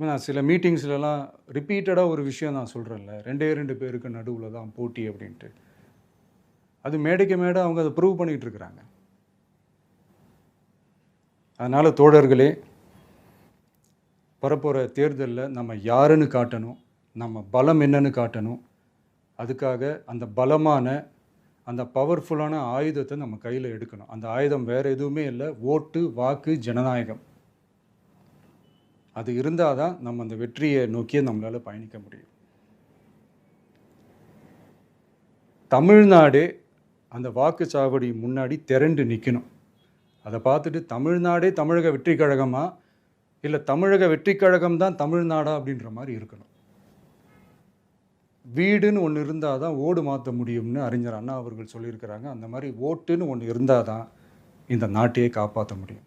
இப்போ நான் சில மீட்டிங்ஸ்லலாம் ரிப்பீட்டடாக ஒரு விஷயம் நான் சொல்கிறேன்ல ரெண்டே ரெண்டு பேருக்கு நடுவில் தான் போட்டி அப்படின்ட்டு. அது மேடைக்கு மேடை அவங்க அதை ப்ரூவ் பண்ணிகிட்டு இருக்கிறாங்க. அதனால் தோழர்களே வரப்போகிற தேர்தலில் நம்ம யாருன்னு காட்டணும் நம்ம பலம் என்னன்னு காட்டணும். அதுக்காக அந்த பலமான அந்த பவர்ஃபுல்லான ஆயுதத்தை நம்ம கையில் எடுக்கணும். அந்த ஆயுதம் வேறு எதுவுமே இல்லை. ஓட்டு வாக்கு ஜனநாயகம். அது இருந்தால் தான் நம்ம அந்த வெற்றியை நோக்கியே நம்மளால் பயணிக்க முடியும். தமிழ்நாடே அந்த வாக்குச்சாவடி முன்னாடி திரண்டு நிற்கணும் அதை பார்த்துட்டு தமிழ்நாடே தமிழக வெற்றி கழகமா இல்லை தமிழக வெற்றி கழகம் தான் தமிழ்நாடா அப்படின்ற மாதிரி இருக்கணும். வீடுன்னு ஒன்று இருந்தால் தான் ஓடு மாற்ற முடியும்னு அறிஞர் அண்ணா அவர்கள் சொல்லியிருக்கிறாங்க. அந்த மாதிரி ஓட்டுன்னு ஒன்று இருந்தால் தான் இந்த நாட்டையே காப்பாற்ற முடியும்.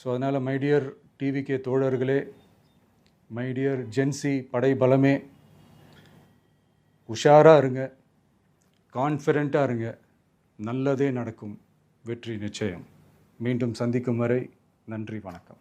ஸோ அதனால் மைடியர் டிவிகே தோழர்களே மைடியர் ஜென்சி படை பலமே உஷாராக இருங்க கான்ஃபிடண்ட்டாக இருங்க நல்லதே நடக்கும் வெற்றி நிச்சயம். மீண்டும் சந்திக்கும் வரை நன்றி வணக்கம்.